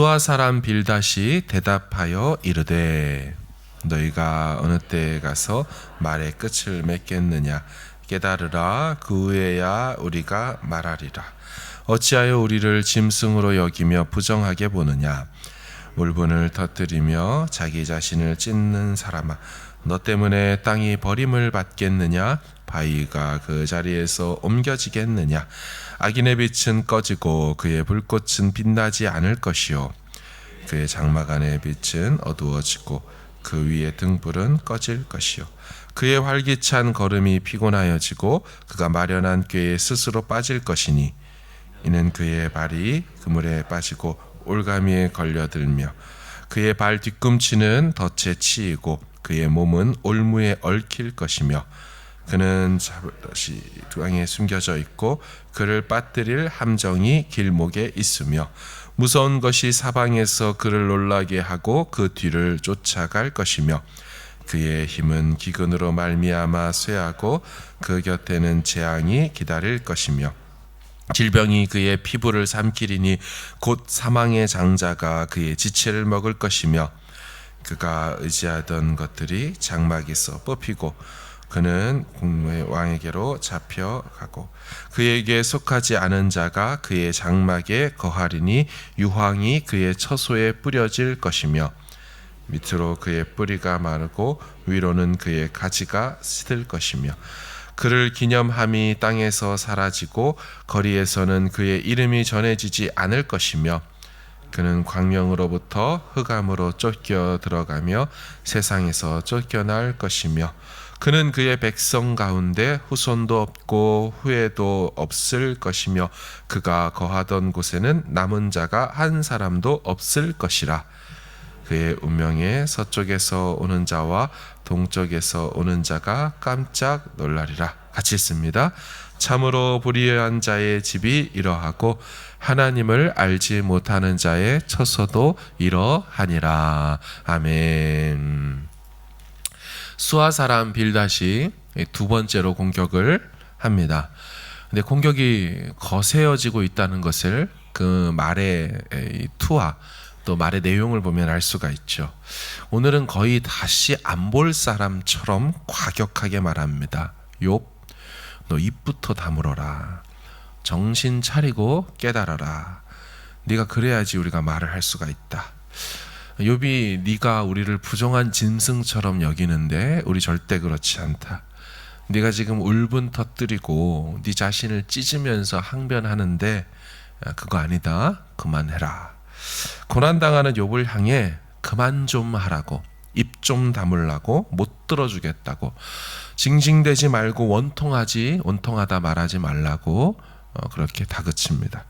수아 사람 빌다시 대답하여 이르되 너희가 어느 때에 가서 말의 끝을 맺겠느냐? 깨달으라. 그 후에야 우리가 말하리라. 어찌하여 우리를 짐승으로 여기며 부정하게 보느냐? 물분을 터뜨리며 자기 자신을 찢는 사람아 너 때문에 땅이 버림을 받겠느냐? 바위가 그 자리에서 옮겨지겠느냐? 악인의 빛은 꺼지고 그의 불꽃은 빛나지 않을 것이요 그의 장막 안의 빛은 어두워지고 그 위의 등불은 꺼질 것이요. 그의 활기찬 걸음이 피곤하여지고 그가 마련한 꾀에 스스로 빠질 것이니 이는 그의 발이 그물에 빠지고 올가미에 걸려들며 그의 발 뒤꿈치는 덫에 치이고 그의 몸은 올무에 얽힐 것이며 그는 잡듯이 땅에 숨겨져 있고 그를 빠뜨릴 함정이 길목에 있으며 무서운 것이 사방에서 그를 놀라게 하고 그 뒤를 쫓아갈 것이며 그의 힘은 기근으로 말미암아 쇠하고 그 곁에는 재앙이 기다릴 것이며 질병이 그의 피부를 삼키리니 곧 사망의 장자가 그의 지체를 먹을 것이며 그가 의지하던 것들이 장막에서 뽑히고 그는 공의 왕에게로 잡혀가고 그에게 속하지 않은 자가 그의 장막에 거하리니 유황이 그의 처소에 뿌려질 것이며 밑으로 그의 뿌리가 마르고 위로는 그의 가지가 시들 것이며 그를 기념함이 땅에서 사라지고 거리에서는 그의 이름이 전해지지 않을 것이며 그는 광명으로부터 흑암으로 쫓겨 들어가며 세상에서 쫓겨날 것이며 그는 그의 백성 가운데 후손도 없고 후회도 없을 것이며 그가 거하던 곳에는 남은 자가 한 사람도 없을 것이라 그의 운명에 서쪽에서 오는 자와 동쪽에서 오는 자가 깜짝 놀라리라 같이 읽습니다. 참으로 불의한 자의 집이 이러하고 하나님을 알지 못하는 자의 처소도 이러하니라 아멘. 수아 사람 빌다시 두 번째로 공격을 합니다. 근데 공격이 거세어지고 있다는 것을 그 말의 투와 또 말의 내용을 보면 알 수가 있죠. 오늘은 거의 다시 안 볼 사람처럼 과격하게 말합니다. 욥, 너 입부터 다물어라. 정신 차리고 깨달아라. 네가 그래야지 우리가 말을 할 수가 있다. 욥이 네가 우리를 부정한 짐승처럼 여기는데 우리 절대 그렇지 않다. 네가 지금 울분 터뜨리고 네 자신을 찢으면서 항변하는데 그거 아니다. 그만해라. 고난 당하는 욥을 향해 그만 좀 하라고 입 좀 다물라고 못 들어주겠다고 징징대지 말고 원통하지 원통하다 말하지 말라고 어, 그렇게 다그칩니다.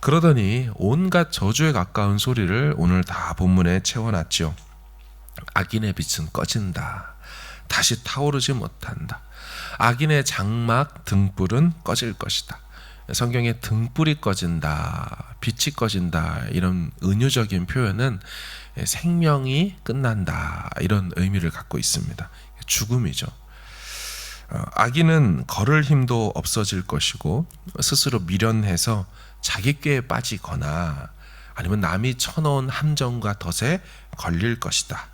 그러더니 온갖 저주에 가까운 소리를 오늘 다 본문에 채워놨죠. 악인의 빛은 꺼진다. 다시 타오르지 못한다. 악인의 장막 등불은 꺼질 것이다. 성경에 등불이 꺼진다, 빛이 꺼진다 이런 은유적인 표현은 생명이 끝난다 이런 의미를 갖고 있습니다. 죽음이죠. 어, 악인은 걸을 힘도 없어질 것이고 스스로 미련해서 자기 꾀에 빠지거나 아니면 남이 쳐놓은 함정과 덫에 걸릴 것이다.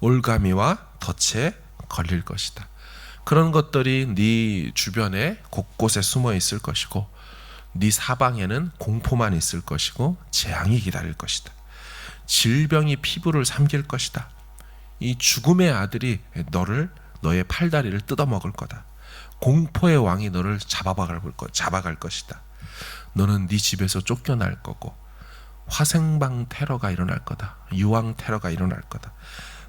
올가미와 덫에 걸릴 것이다. 그런 것들이 네 주변에 곳곳에 숨어 있을 것이고 네 사방에는 공포만 있을 것이고 재앙이 기다릴 것이다. 질병이 피부를 삼킬 것이다. 이 죽음의 아들이 너를 너의 팔다리를 뜯어먹을 거다. 공포의 왕이 너를 잡아갈 것, 잡아갈 것이다. 너는 네 집에서 쫓겨날 거고 화생방 테러가 일어날 거다. 유황 테러가 일어날 거다.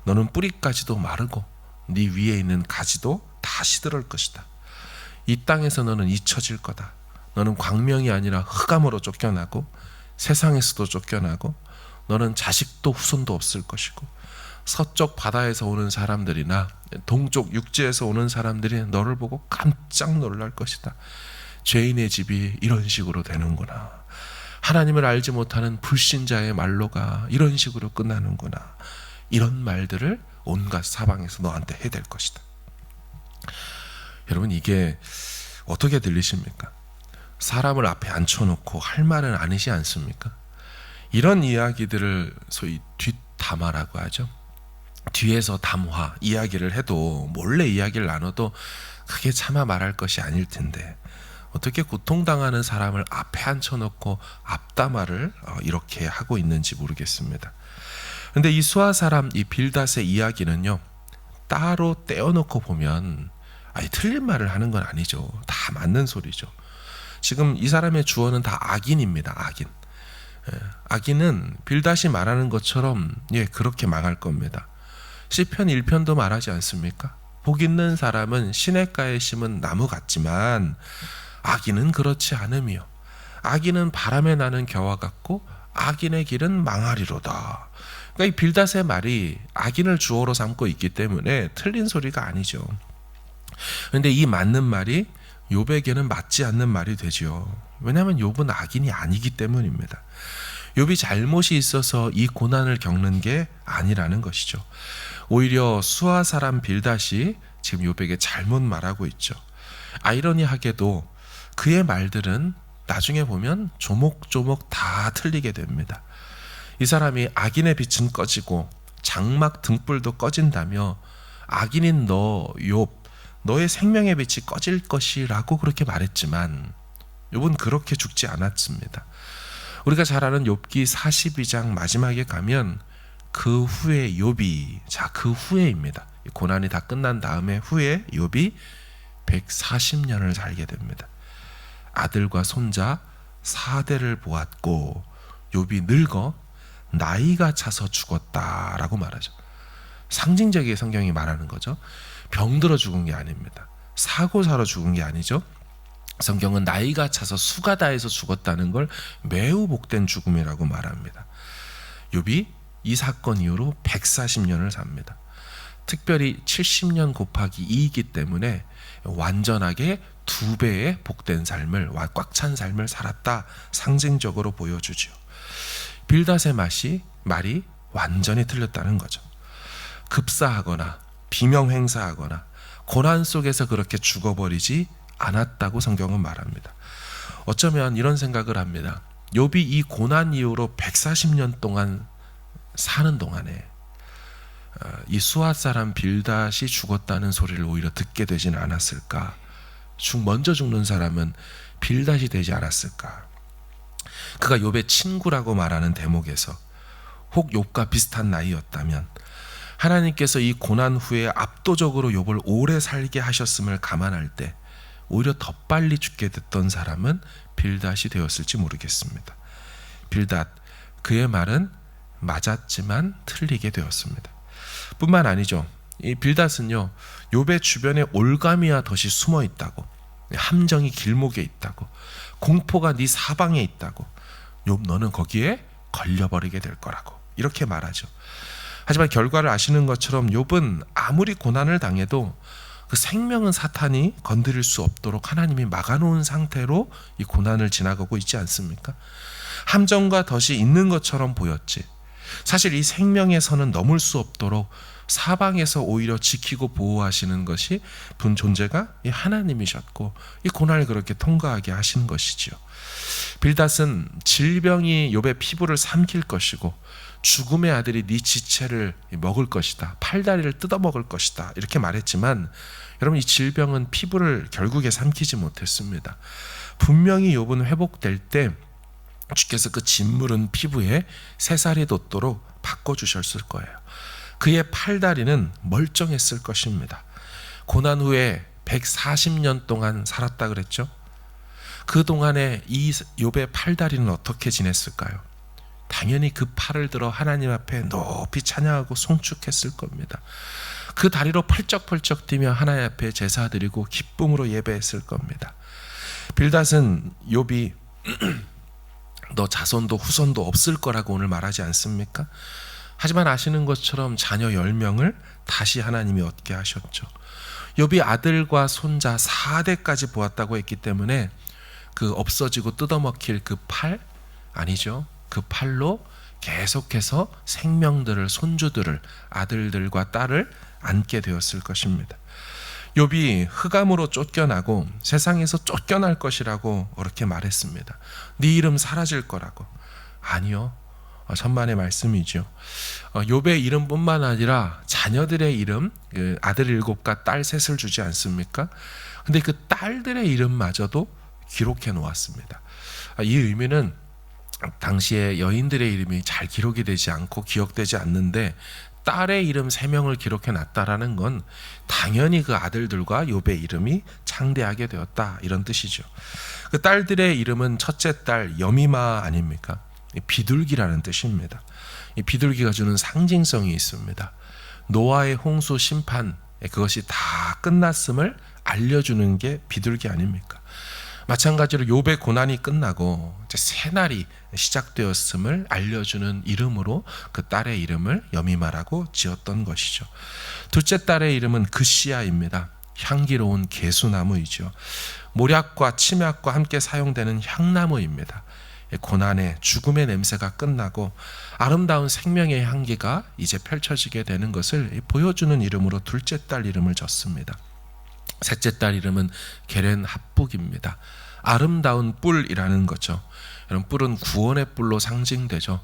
너는 뿌리까지도 마르고 네 위에 있는 가지도 다 시들을 것이다. 이 땅에서 너는 잊혀질 거다. 너는 광명이 아니라 흑암으로 쫓겨나고 세상에서도 쫓겨나고 너는 자식도 후손도 없을 것이고 서쪽 바다에서 오는 사람들이나 동쪽 육지에서 오는 사람들이 너를 보고 깜짝 놀랄 것이다. 죄인의 집이 이런 식으로 되는구나. 하나님을 알지 못하는 불신자의 말로가 이런 식으로 끝나는구나. 이런 말들을 온갖 사방에서 너한테 해댈 것이다. 여러분 이게 어떻게 들리십니까? 사람을 앞에 앉혀놓고 할 말은 아니지 않습니까? 이런 이야기들을 소위 뒷담화라고 하죠. 뒤에서 담화 이야기를 해도 몰래 이야기를 나눠도 그게 차마 말할 것이 아닐 텐데 어떻게 고통당하는 사람을 앞에 앉혀놓고 앞담화를 어, 이렇게 하고 있는지 모르겠습니다. 근데 이 수아 사람 이 빌닷의 이야기는요 따로 떼어놓고 보면 아니 틀린 말을 하는 건 아니죠. 다 맞는 소리죠. 지금 이 사람의 주어는 다 악인입니다. 악인. 예, 악인은 빌닷이 말하는 것처럼 예 그렇게 망할 겁니다. 시편 1편도 말하지 않습니까? 복 있는 사람은 시냇가에 심은 나무 같지만 악인은 그렇지 않으며 악인은 바람에 나는 겨와 같고 악인의 길은 망하리로다. 그러니까 이 빌닷의 말이 악인을 주어로 삼고 있기 때문에 틀린 소리가 아니죠. 그런데 이 맞는 말이 욥에게는 맞지 않는 말이 되지요. 왜냐하면 욥은 악인이 아니기 때문입니다. 욥이 잘못이 있어서 이 고난을 겪는 게 아니라는 것이죠. 오히려 수아 사람 빌닷이 지금 욥에게 잘못 말하고 있죠. 아이러니하게도 그의 말들은 나중에 보면 조목조목 다 틀리게 됩니다. 이 사람이 악인의 빛은 꺼지고 장막 등불도 꺼진다며 악인인 너 욥, 너의 생명의 빛이 꺼질 것이라고 그렇게 말했지만 욥은 그렇게 죽지 않았습니다. 우리가 잘 아는 욥기 42장 마지막에 가면 그 후에 욥이 자 그 후에입니다. 고난이 다 끝난 다음에 후에 욥이 140년을 살게 됩니다. 아들과 손자 4대를 보았고 욥이 늙어 나이가 차서 죽었다라고 말하죠. 상징적인 성경이 말하는 거죠. 병들어 죽은 게 아닙니다. 사고 사러 죽은 게 아니죠. 성경은 나이가 차서 수가 다해서 죽었다는 걸 매우 복된 죽음이라고 말합니다. 욥이 이 사건 이후로 140년을 삽니다. 특별히 70년 곱하기 2이기 때문에 완전하게 두 배의 복된 삶을 꽉 찬 삶을 살았다 상징적으로 보여주죠. 빌닷의 맛이 말이 완전히 틀렸다는 거죠. 급사하거나 비명 행사하거나 고난 속에서 그렇게 죽어버리지 않았다고 성경은 말합니다. 어쩌면 이런 생각을 합니다. 욥이 이 고난 이후로 140년 동안 사는 동안에 어, 이 수아 사람 빌닷이 죽었다는 소리를 오히려 듣게 되지는 않았을까? 죽 먼저 죽는 사람은 빌닷이 되지 않았을까? 그가 욥의 친구라고 말하는 대목에서 혹 욥과 비슷한 나이였다면 하나님께서 이 고난 후에 압도적으로 욥을 오래 살게 하셨음을 감안할 때 오히려 더 빨리 죽게 됐던 사람은 빌닷이 되었을지 모르겠습니다. 빌닷 그의 말은 맞았지만 틀리게 되었습니다. 뿐만 아니죠. 이 빌닷은요. 욥의 주변에 올가미와 덫이 숨어 있다고. 함정이 길목에 있다고. 공포가 네 사방에 있다고. 욥 너는 거기에 걸려버리게 될 거라고. 이렇게 말하죠. 하지만 결과를 아시는 것처럼 욥은 아무리 고난을 당해도 그 생명은 사탄이 건드릴 수 없도록 하나님이 막아놓은 상태로 이 고난을 지나가고 있지 않습니까? 함정과 덫이 있는 것처럼 보였지. 사실 이 선은 넘을 수 없도록 사방에서 오히려 지키고 보호하시는 것이 분 존재가 이 하나님이셨고 이 고난을 그렇게 통과하게 하신 것이지요. 빌닷은 질병이 욥의 피부를 삼킬 것이고 죽음의 아들이 네 지체를 먹을 것이다. 팔다리를 뜯어 먹을 것이다. 이렇게 말했지만 여러분 이 질병은 피부를 결국에 삼키지 못했습니다. 분명히 욥은 회복될 때 주께서 그 짓무른 피부에 새살이 돋도록 바꿔 주셨을 거예요. 그의 팔다리는 멀쩡했을 것입니다. 고난 후에 140년 동안 살았다 그랬죠? 그 동안에 이 욥의 팔다리는 어떻게 지냈을까요? 당연히 그 팔을 들어 하나님 앞에 높이 찬양하고 송축했을 겁니다. 그 다리로 펄쩍펄쩍 뛰며 하나님 앞에 제사 드리고 기쁨으로 예배했을 겁니다. 빌닷은 욥이 너 자손도 후손도 없을 거라고 오늘 말하지 않습니까? 하지만 아시는 것처럼 자녀 10명을 다시 하나님이 얻게 하셨죠. 욥이 아들과 손자 4대까지 보았다고 했기 때문에 그 없어지고 뜯어먹힐 그 팔 아니죠. 그 팔로 계속해서 생명들을 손주들을 아들들과 딸을 안게 되었을 것입니다. 욥이 흑암으로 쫓겨나고 세상에서 쫓겨날 것이라고 그렇게 말했습니다. 네 이름 사라질 거라고. 아니요. 어, 천만의 말씀이죠. 어, 욥의 이름뿐만 아니라 자녀들의 이름, 그 아들 일곱과 딸 셋을 주지 않습니까? 근데 그 딸들의 이름마저도 기록해 놓았습니다. 아, 이 의미는 당시에 여인들의 이름이 잘 기록이 되지 않고 기억되지 않는데 딸의 이름 세 명을 기록해 놨다라는 건 당연히 그 아들들과 욥의 이름이 창대하게 되었다 이런 뜻이죠. 그 딸들의 이름은 첫째 딸 여미마 아닙니까? 이 비둘기라는 뜻입니다. 이 비둘기가 주는 상징성이 있습니다. 노아의 홍수 심판 그것이 다 끝났음을 알려주는 게 비둘기 아닙니까? 마찬가지로 욥의 고난이 끝나고 이제 새 날이 시작되었음을 알려주는 이름으로 그 딸의 이름을 여미마라고 지었던 것이죠. 둘째 딸의 이름은 그시아입니다. 향기로운 개수나무이죠. 모략과 침약과 함께 사용되는 향나무입니다. 고난의 죽음의 냄새가 끝나고 아름다운 생명의 향기가 이제 펼쳐지게 되는 것을 보여주는 이름으로 둘째 딸 이름을 졌습니다. 셋째 딸 이름은 게렌 합북입니다. 아름다운 뿔이라는 거죠. 여러분 뿔은 구원의 뿔로 상징되죠.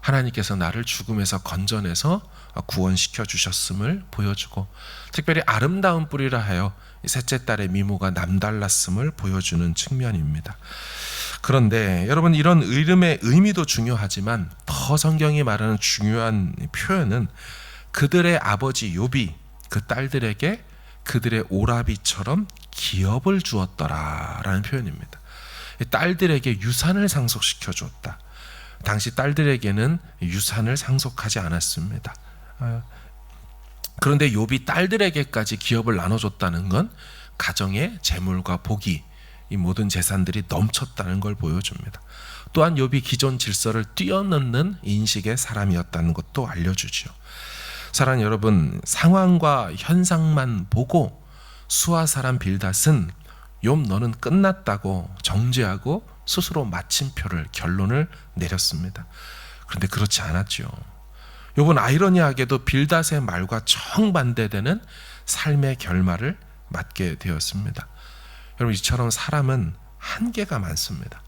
하나님께서 나를 죽음에서 건져내서 구원시켜 주셨음을 보여주고 특별히 아름다운 뿔이라 하여 셋째 딸의 미모가 남달랐음을 보여주는 측면입니다. 그런데 여러분 이런 이름의 의미도 중요하지만 더 성경이 말하는 중요한 표현은 그들의 아버지 욥이 그 딸들에게 그들의 오라비처럼 기업을 주었더라라는 표현입니다. 딸들에게 유산을 상속시켜 줬다. 당시 딸들에게는 유산을 상속하지 않았습니다. 아, 그런데 욥이 딸들에게까지 기업을 나눠줬다는 건 가정의 재물과 복이 이 모든 재산들이 넘쳤다는 걸 보여줍니다. 또한 욥이 기존 질서를 뛰어넘는 인식의 사람이었다는 것도 알려주죠. 사랑 여러분 상황과 현상만 보고 수아 사람 빌닷은 욥 너는 끝났다고 정죄하고 스스로 마침표를 결론을 내렸습니다. 그런데 그렇지 않았죠. 욥은 아이러니하게도 빌닷의 말과 정반대되는 삶의 결말을 맞게 되었습니다. 여러분 이처럼 사람은 한계가 많습니다.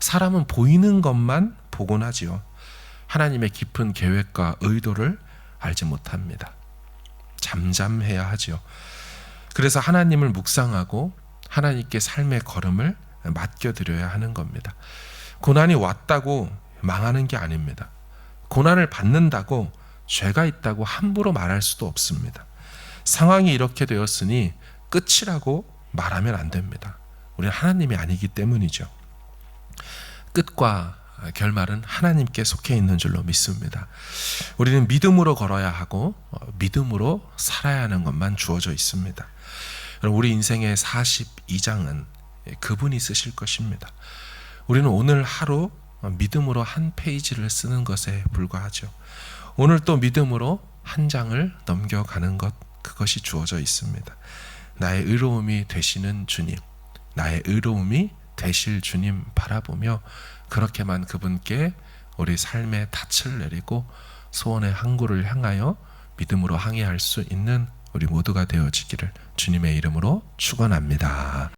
사람은 보이는 것만 보곤 하지요. 하나님의 깊은 계획과 의도를 알지 못합니다. 잠잠해야 하지요. 그래서 하나님을 묵상하고 하나님께 삶의 걸음을 맡겨드려야 하는 겁니다. 고난이 왔다고 망하는 게 아닙니다. 고난을 받는다고 죄가 있다고 함부로 말할 수도 없습니다. 상황이 이렇게 되었으니 끝이라고 말하면 안 됩니다. 우리는 하나님이 아니기 때문이죠. 끝과 결말은 하나님께 속해 있는 줄로 믿습니다. 우리는 믿음으로 걸어야 하고 어, 믿음으로 살아야 하는 것만 주어져 있습니다. 우리 인생의 42장은 그분이 쓰실 것입니다. 우리는 오늘 하루 믿음으로 한 페이지를 쓰는 것에 불과하죠. 오늘 또 믿음으로 한 장을 넘겨가는 것 그것이 주어져 있습니다. 나의 의로움이 되시는 주님, 나의 의로움이 되실 주님 바라보며 그렇게만 그분께 우리 삶의 닻을 내리고 소원의 항구를 향하여 믿음으로 항해할 수 있는 우리 모두가 되어지기를 주님의 이름으로 축원합니다.